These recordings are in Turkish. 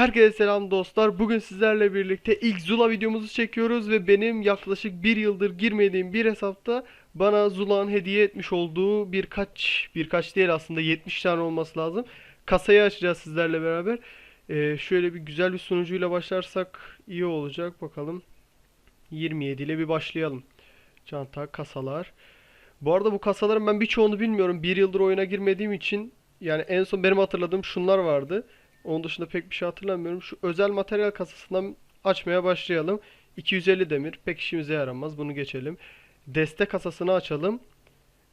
Herkese selam dostlar. Bugün sizlerle birlikte ilk Zula videomuzu çekiyoruz ve benim yaklaşık bir yıldır girmediğim bir hesapta bana Zula'nın hediye etmiş olduğu birkaç, birkaç değil aslında 70 tane olması lazım. Kasayı açacağız sizlerle beraber. Ee, şöyle bir güzel bir sunucuyla başlarsak iyi olacak. Bakalım. 27 ile bir başlayalım. Çanta, kasalar. Bu arada bu kasaların ben birçoğunu bilmiyorum. Bir yıldır oyuna girmediğim için yani en son benim hatırladığım şunlar vardı. Onun dışında pek bir şey hatırlamıyorum. Şu özel materyal kasasından açmaya başlayalım. 250 demir pek işimize yaramaz. Bunu geçelim. Deste kasasını açalım.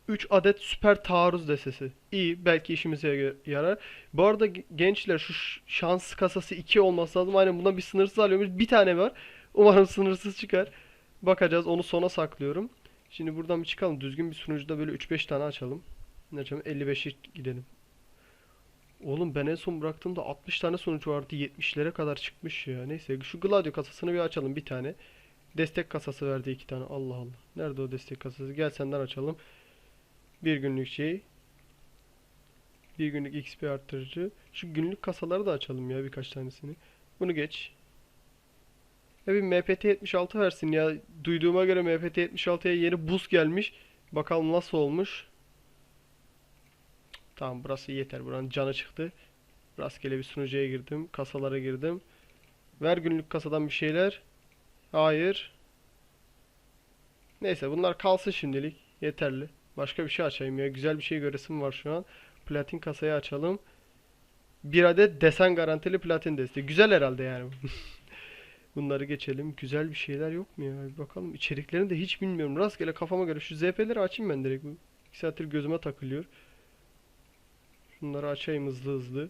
3 adet süper taarruz destesi. İyi, belki işimize ya- yarar. Bu arada ge- gençler şu şans kasası 2 olması lazım. Aynen bundan bir sınırsız alıyormuş. Bir tane var. Umarım sınırsız çıkar. Bakacağız. Onu sona saklıyorum. Şimdi buradan bir çıkalım. Düzgün bir sunucuda böyle 3-5 tane açalım. Ne açalım? 55'e gidelim. Oğlum ben en son bıraktığımda 60 tane sonuç vardı. 70'lere kadar çıkmış ya. Neyse şu Gladio kasasını bir açalım bir tane. Destek kasası verdi iki tane. Allah Allah. Nerede o destek kasası? Gel senden açalım. Bir günlük şey. Bir günlük XP arttırıcı. Şu günlük kasaları da açalım ya birkaç tanesini. Bunu geç. Ya bir MPT 76 versin ya. Duyduğuma göre MPT 76'ya yeni buz gelmiş. Bakalım nasıl olmuş. Tamam burası yeter. Buranın canı çıktı. Rastgele bir sunucuya girdim. Kasalara girdim. Ver günlük kasadan bir şeyler. Hayır. Neyse bunlar kalsın şimdilik. Yeterli. Başka bir şey açayım ya. Güzel bir şey göresim var şu an. Platin kasayı açalım. Bir adet desen garantili platin desteği. Güzel herhalde yani. Bunları geçelim. Güzel bir şeyler yok mu ya? Bir bakalım. İçeriklerini de hiç bilmiyorum. Rastgele kafama göre. Şu ZP'leri açayım ben direkt. Bu 2 saattir gözüme takılıyor. Şunları açayım hızlı hızlı.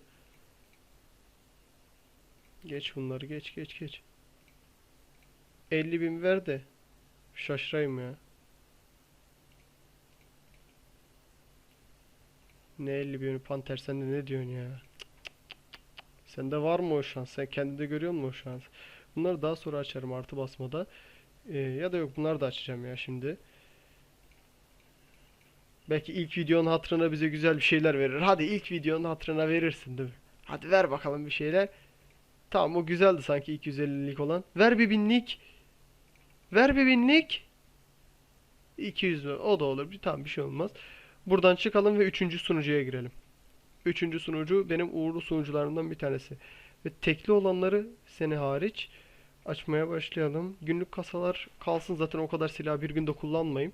Geç bunları geç geç geç. 50 bin ver de şaşırayım ya. Ne 50 bini Panter sen de ne diyorsun ya? Sende var mı o şans? Sen kendinde görüyor musun o şans? Bunları daha sonra açarım artı basmada. Ee, ya da yok bunları da açacağım ya şimdi. Belki ilk videonun hatırına bize güzel bir şeyler verir. Hadi ilk videonun hatırına verirsin değil mi? Hadi ver bakalım bir şeyler. Tamam o güzeldi sanki 250'lik olan. Ver bir binlik. Ver bir binlik. 200 mü? O da olur. Bir tamam bir şey olmaz. Buradan çıkalım ve üçüncü sunucuya girelim. Üçüncü sunucu benim uğurlu sunucularımdan bir tanesi. Ve tekli olanları seni hariç açmaya başlayalım. Günlük kasalar kalsın zaten o kadar silah bir günde kullanmayayım.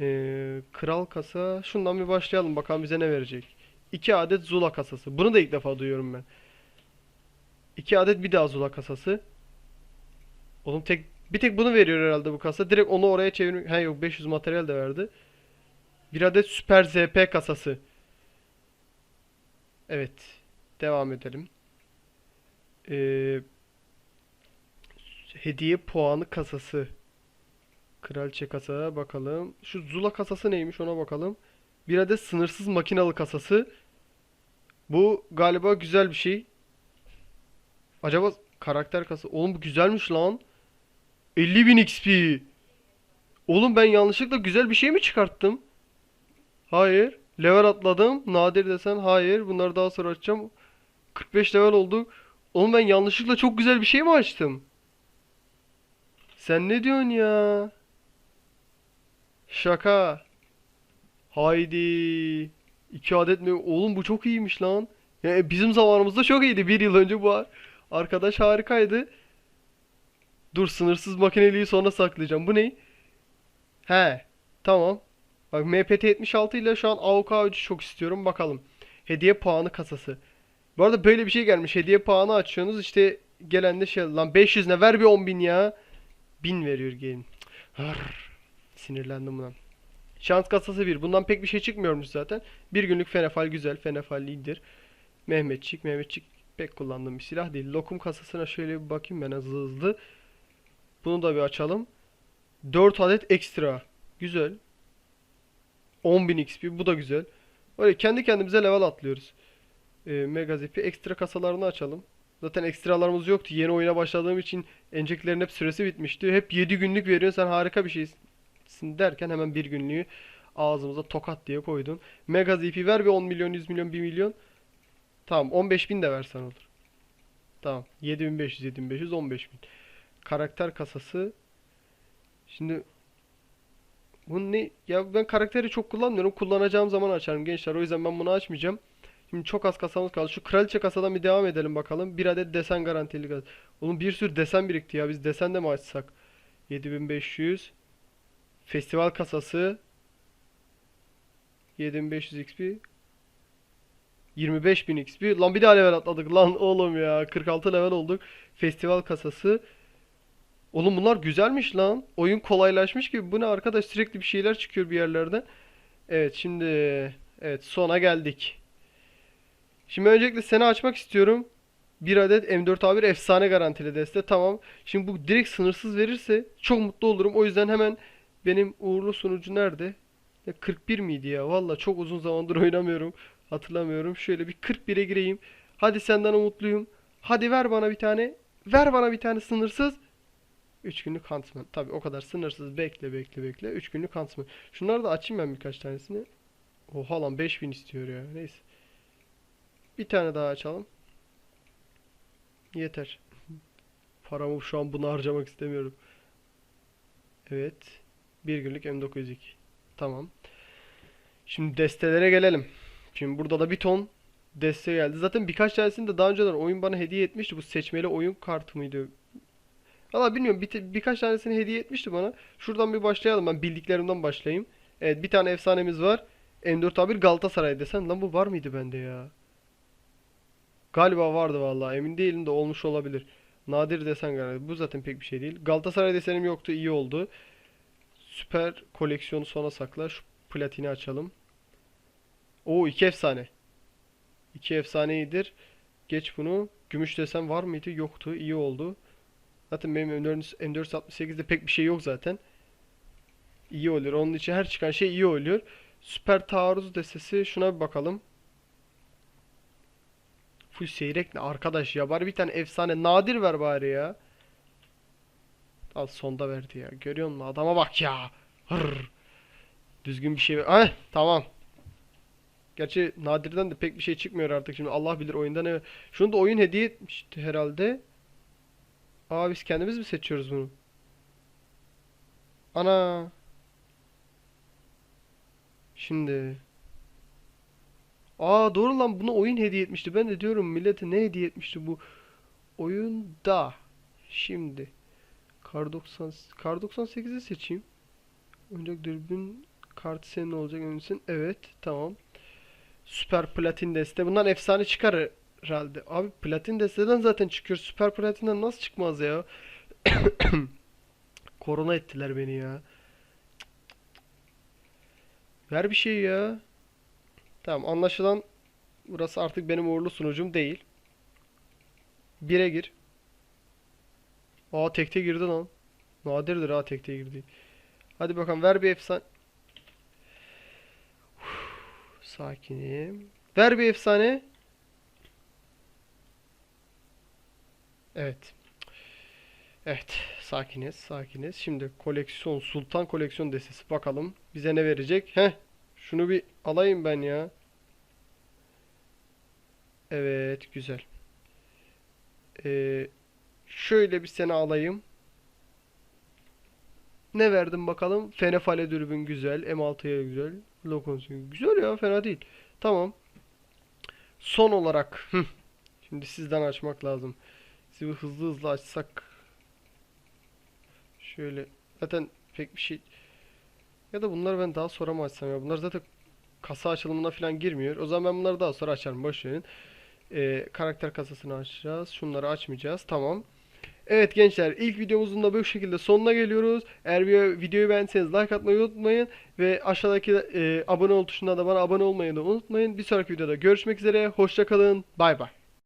Ee, kral kasa. Şundan bir başlayalım bakalım bize ne verecek. 2 adet Zula kasası. Bunu da ilk defa duyuyorum ben. 2 adet bir daha Zula kasası. Oğlum tek bir tek bunu veriyor herhalde bu kasa. Direkt onu oraya çevir. He yok 500 materyal de verdi. Bir adet Süper ZP kasası. Evet. Devam edelim. Ee, hediye puanı kasası. Kraliçe kasa bakalım. Şu Zula kasası neymiş ona bakalım. Bir adet sınırsız makinalı kasası. Bu galiba güzel bir şey. Acaba karakter kasası. Oğlum bu güzelmiş lan. 50.000 XP. Oğlum ben yanlışlıkla güzel bir şey mi çıkarttım? Hayır. Level atladım. Nadir desen hayır. Bunları daha sonra açacağım. 45 level oldu. Oğlum ben yanlışlıkla çok güzel bir şey mi açtım? Sen ne diyorsun ya? Şaka. Haydi. İki adet mi? Oğlum bu çok iyiymiş lan. Yani bizim zamanımızda çok iyiydi. Bir yıl önce bu arkadaş harikaydı. Dur sınırsız makineliği sonra saklayacağım. Bu ne? He. Tamam. Bak MPT 76 ile şu an AOK çok istiyorum. Bakalım. Hediye puanı kasası. Bu arada böyle bir şey gelmiş. Hediye puanı açıyorsunuz. İşte gelen de şey lan 500 ne ver bir 10.000 ya. 1000 veriyor gelin. Hır. Sinirlendim buna. Şans kasası 1. Bundan pek bir şey çıkmıyormuş zaten. Bir günlük Fenefal güzel. Fenefal iyidir. Mehmetçik. Mehmetçik pek kullandığım bir silah değil. Lokum kasasına şöyle bir bakayım ben hızlı hızlı. Bunu da bir açalım. 4 adet ekstra. Güzel. 10.000 XP. Bu da güzel. Öyle kendi kendimize level atlıyoruz. Ee, Mega Zip'i ekstra kasalarını açalım. Zaten ekstralarımız yoktu. Yeni oyuna başladığım için enceklerin hep süresi bitmişti. Hep 7 günlük veriyorsun. Sen harika bir şeysin derken hemen bir günlüğü ağzımıza tokat diye koydun. Mega ZP ver bir 10 milyon, 100 milyon, 1 milyon. Tamam 15 bin de versen olur. Tamam. 7500 7500 15000. Karakter kasası. Şimdi bu ne? Ya ben karakteri çok kullanmıyorum. Kullanacağım zaman açarım gençler. O yüzden ben bunu açmayacağım. Şimdi çok az kasamız kaldı. Şu kraliçe kasadan bir devam edelim bakalım. Bir adet desen garantili gaz. Oğlum bir sürü desen birikti ya. Biz desen de mi açsak? 7500. Festival kasası. 7500 XP. 25000 XP. Lan bir daha level atladık lan oğlum ya. 46 level olduk. Festival kasası. Oğlum bunlar güzelmiş lan. Oyun kolaylaşmış gibi. Bu ne arkadaş? Sürekli bir şeyler çıkıyor bir yerlerden. Evet şimdi evet sona geldik. Şimdi öncelikle seni açmak istiyorum. Bir adet M4A1 efsane garantili deste. Tamam. Şimdi bu direkt sınırsız verirse çok mutlu olurum. O yüzden hemen benim uğurlu sunucu nerede? Ya 41 miydi ya? Valla çok uzun zamandır oynamıyorum. Hatırlamıyorum. Şöyle bir 41'e gireyim. Hadi senden umutluyum. Hadi ver bana bir tane. Ver bana bir tane sınırsız. 3 günlük huntsman. Tabi o kadar sınırsız. Bekle bekle bekle. 3 günlük huntsman. Şunları da açayım ben birkaç tanesini. Oha lan 5000 istiyor ya. Neyse. Bir tane daha açalım. Yeter. Paramı şu an buna harcamak istemiyorum. Evet. Bir günlük M902. Tamam. Şimdi destelere gelelim. Şimdi burada da bir ton deste geldi. Zaten birkaç tanesini de daha önceden oyun bana hediye etmişti. Bu seçmeli oyun kartı mıydı? Valla bilmiyorum. Bir, birkaç tanesini hediye etmişti bana. Şuradan bir başlayalım. Ben bildiklerimden başlayayım. Evet bir tane efsanemiz var. M4A1 Galatasaray desen. Lan bu var mıydı bende ya? Galiba vardı vallahi. Emin değilim de olmuş olabilir. Nadir desen galiba. Bu zaten pek bir şey değil. Galatasaray desenim yoktu. iyi oldu. Süper koleksiyonu sona sakla. Şu platini açalım. Oo iki efsane. İki efsane iyidir. Geç bunu. Gümüş desen var mıydı? Yoktu. İyi oldu. Zaten benim M4, M468'de pek bir şey yok zaten. İyi oluyor. Onun için her çıkan şey iyi oluyor. Süper taarruz destesi. Şuna bir bakalım. Full seyrek ne arkadaş ya. Bari bir tane efsane nadir ver bari ya. Al sonda verdi ya. Görüyor musun? Adama bak ya. Hırr. Düzgün bir şey ver. Ah tamam. Gerçi nadirden de pek bir şey çıkmıyor artık şimdi. Allah bilir oyunda ne. Şunu da oyun hediye etmişti herhalde. Aa biz kendimiz mi seçiyoruz bunu? Ana. Şimdi. Aa doğru lan bunu oyun hediye etmişti. Ben de diyorum millete ne hediye etmişti bu oyunda. Şimdi. Kar 90 Kar 98'i seçeyim. Oyuncak dürbün kartı senin olacak eminsin. Evet tamam. Süper platin deste. Bundan efsane çıkar herhalde. Abi platin desteden zaten çıkıyor. Süper platinden nasıl çıkmaz ya? Korona ettiler beni ya. Ver bir şey ya. Tamam anlaşılan burası artık benim uğurlu sunucum değil. Bire gir. Aa tekte girdi lan. Nadirdir ha tekte girdi. Hadi bakalım ver bir efsane. Sakinim. Ver bir efsane. Evet. Evet. Sakiniz. Sakiniz. Şimdi koleksiyon. Sultan koleksiyon destesi. Bakalım bize ne verecek. Heh. Şunu bir alayım ben ya. Evet. Güzel. Ee, şöyle bir sene alayım. Ne verdim bakalım? Fenefale dürbün güzel. M6'ya güzel. Lokonsyon güzel ya fena değil. Tamam. Son olarak şimdi sizden açmak lazım. Sizi hızlı hızlı açsak. Şöyle zaten pek bir şey ya da bunları ben daha sonra mı açsam ya? Bunlar zaten kasa açılımına falan girmiyor. O zaman ben bunları daha sonra açarım. Boş. Ee, karakter kasasını açacağız. Şunları açmayacağız. Tamam. Evet gençler ilk videomuzun da bu şekilde sonuna geliyoruz. Eğer videoyu beğendiyseniz like atmayı unutmayın. Ve aşağıdaki e, abone ol tuşuna da bana abone olmayı da unutmayın. Bir sonraki videoda görüşmek üzere. Hoşçakalın. Bay bay.